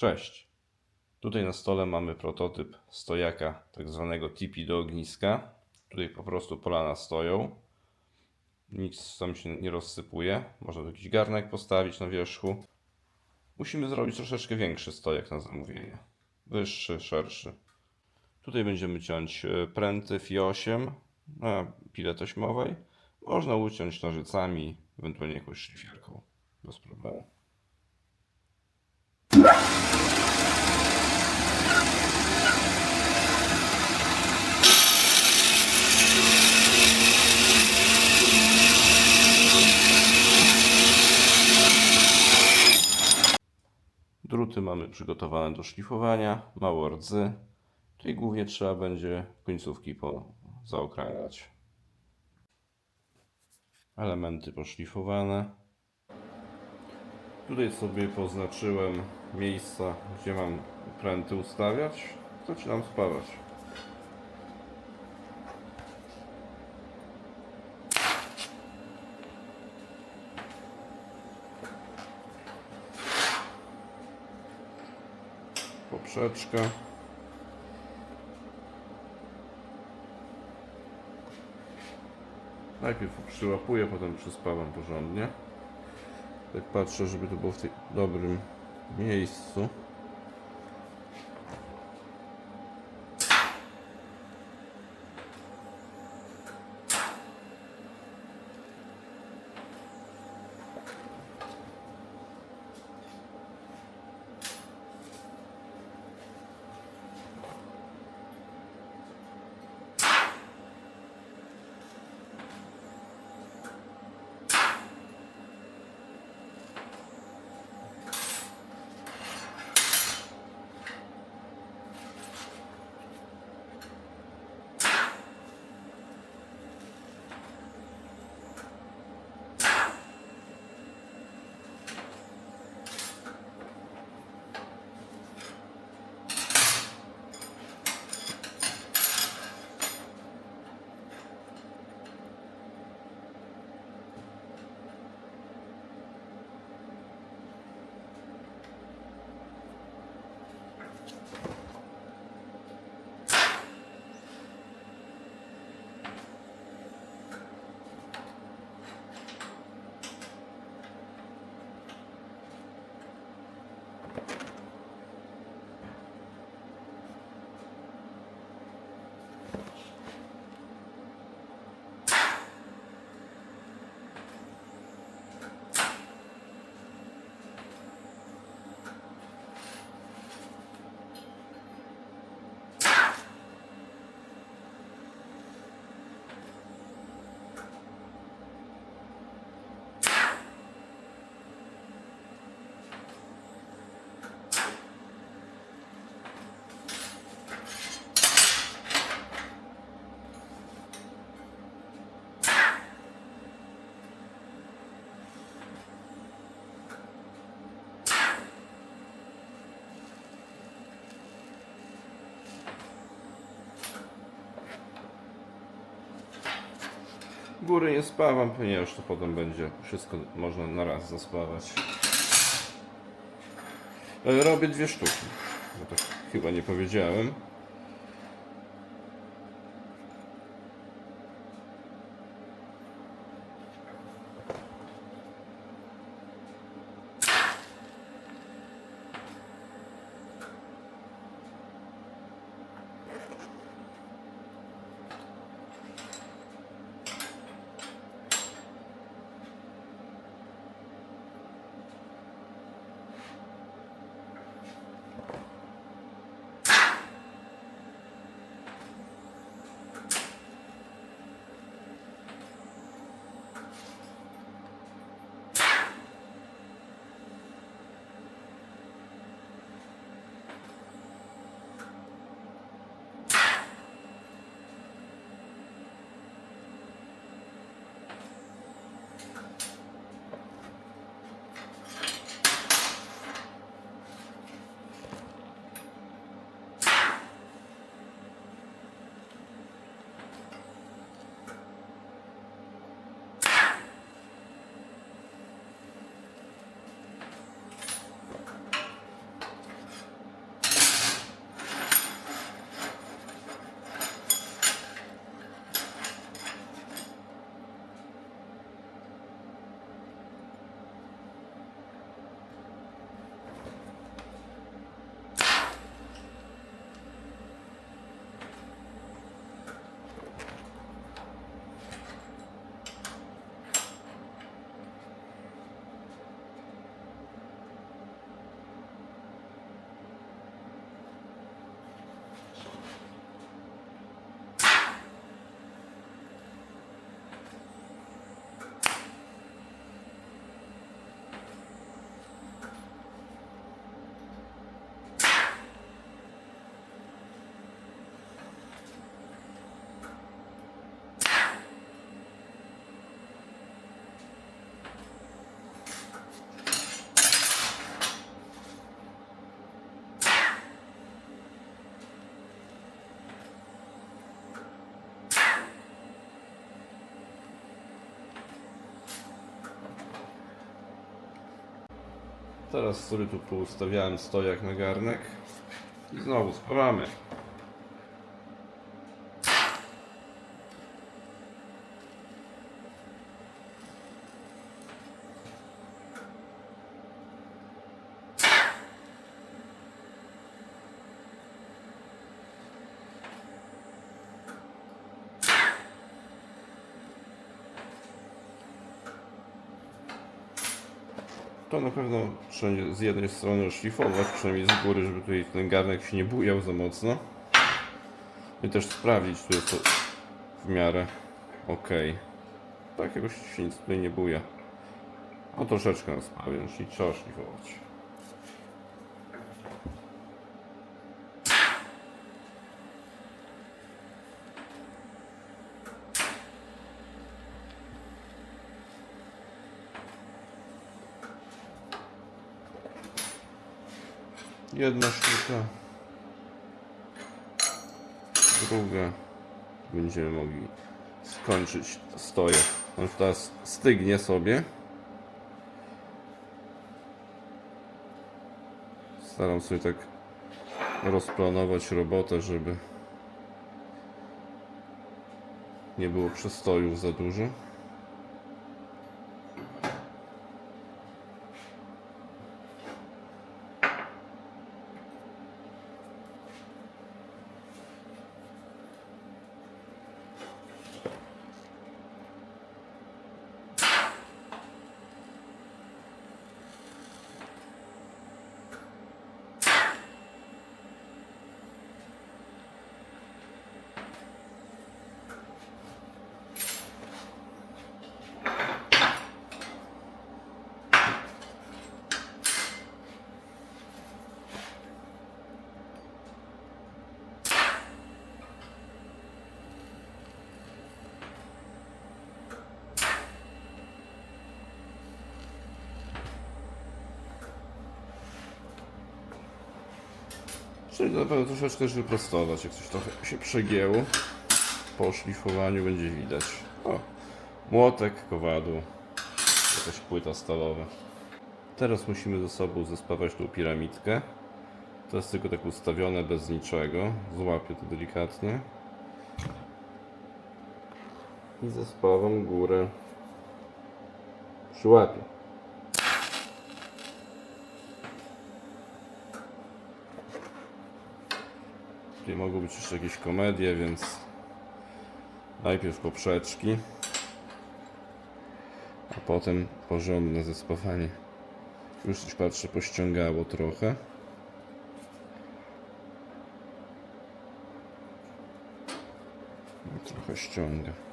Cześć. Tutaj na stole mamy prototyp stojaka, tak zwanego tipi do ogniska. Tutaj po prostu polana stoją. Nic tam się nie rozsypuje. Można tu jakiś garnek postawić na wierzchu. Musimy zrobić troszeczkę większy stojak na zamówienie. Wyższy, szerszy. Tutaj będziemy ciąć e, pręty FI8 na pile taśmowej. Można uciąć nożycami, ewentualnie jakąś szlifierką. Bez problemu. Druty mamy przygotowane do szlifowania, mało rdzy. Tutaj głównie trzeba będzie końcówki po zaokrąglać. Elementy poszlifowane. Tutaj sobie poznaczyłem miejsca, gdzie mam pręty ustawiać. Zaczynam spawać. Poprzeczka. Najpierw przyłapuję, potem przyspawam porządnie. Tak patrzę, żeby to było w tym dobrym miejscu. Góry nie spawam, ponieważ to potem będzie wszystko można na raz zaspawać. E, Robię dwie sztuki. Bo to chyba nie powiedziałem. Teraz sobie tu poustawiałem stojak na garnek. I znowu sprawamy. To na pewno trzeba z jednej strony szlifować, przynajmniej z góry, żeby tutaj ten garnek się nie bujał za mocno. I też sprawdzić, czy jest to w miarę ok. Tak jakoś się nic tutaj nie buja. No troszeczkę nas powiem, czyli trzeba szlifować. Jedna sztuka. Druga. Będziemy mogli skończyć stoję. On teraz stygnie sobie. Staram sobie tak rozplanować robotę, żeby nie było przestojów za dużo. Czyli na pewno troszeczkę też wyprostować, jak coś trochę się przegięło. Po szlifowaniu będzie widać. O, młotek, kowadło, jakaś płyta stalowa. Teraz musimy ze sobą zespawać tą piramidkę. To jest tylko tak ustawione bez niczego. Złapię to delikatnie. I zespawam górę. Przyłapię. Tutaj mogą być jeszcze jakieś komedie, więc najpierw poprzeczki, a potem porządne zespawanie. Już coś patrzę, pościągało trochę. Trochę ściąga.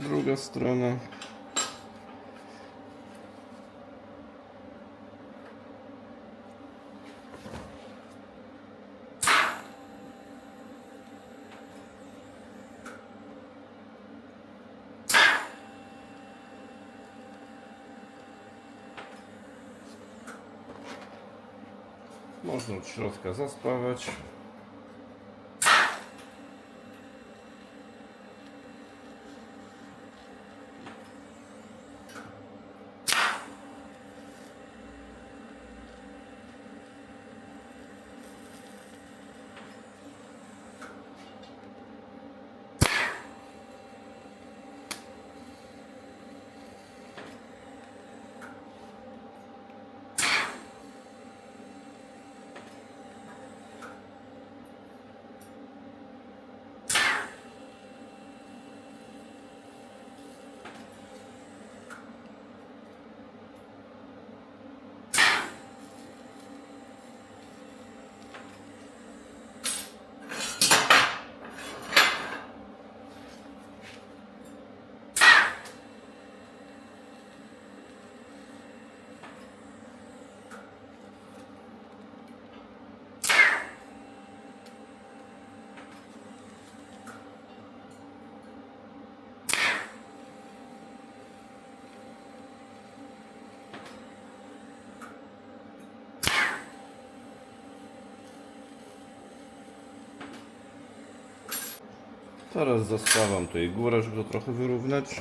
Druga strona. Można od środka zaspawać. Teraz zaspawam tutaj górę, żeby to trochę wyrównać.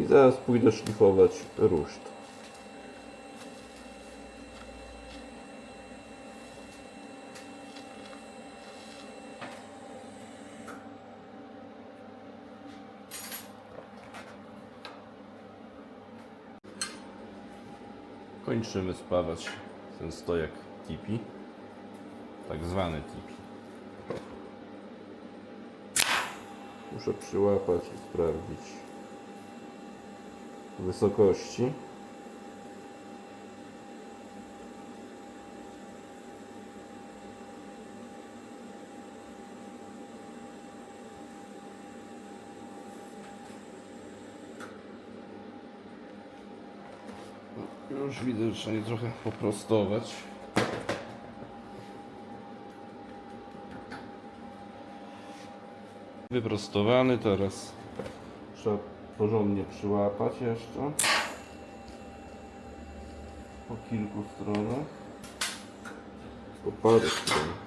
I zaraz pójdę szlifować ruszt. Kończymy spawać ten stojak tipi. Tak zwany tipi. Muszę przyłapać i sprawdzić wysokości. Już widzę, że trzeba je trochę poprostować. Wyprostowany, teraz trzeba porządnie przyłapać jeszcze. Po kilku stronach. Po paru stronach.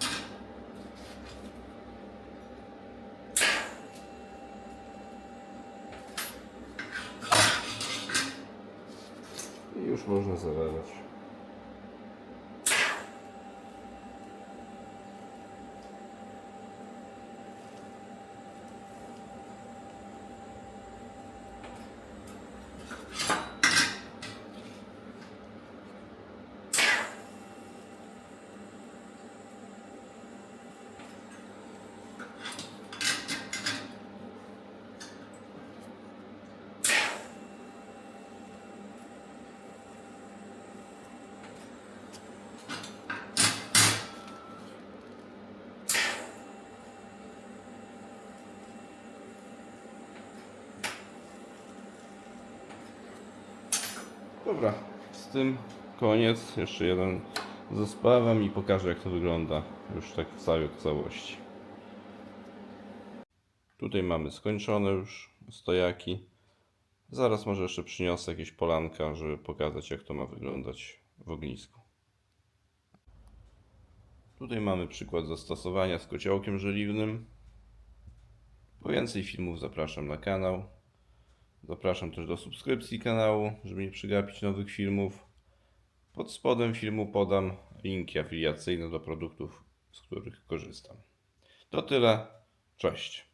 I już można zalewać. Dobra, z tym koniec. Jeszcze jeden zespawam i pokażę jak to wygląda już tak w całości. Tutaj mamy skończone już stojaki. Zaraz może jeszcze przyniosę jakieś polanka, żeby pokazać jak to ma wyglądać w ognisku. Tutaj mamy przykład zastosowania z kociołkiem żeliwnym. Po więcej filmów zapraszam na kanał. Zapraszam też do subskrypcji kanału, żeby nie przegapić nowych filmów. Pod spodem filmu podam linki afiliacyjne do produktów, z których korzystam. To tyle. Cześć.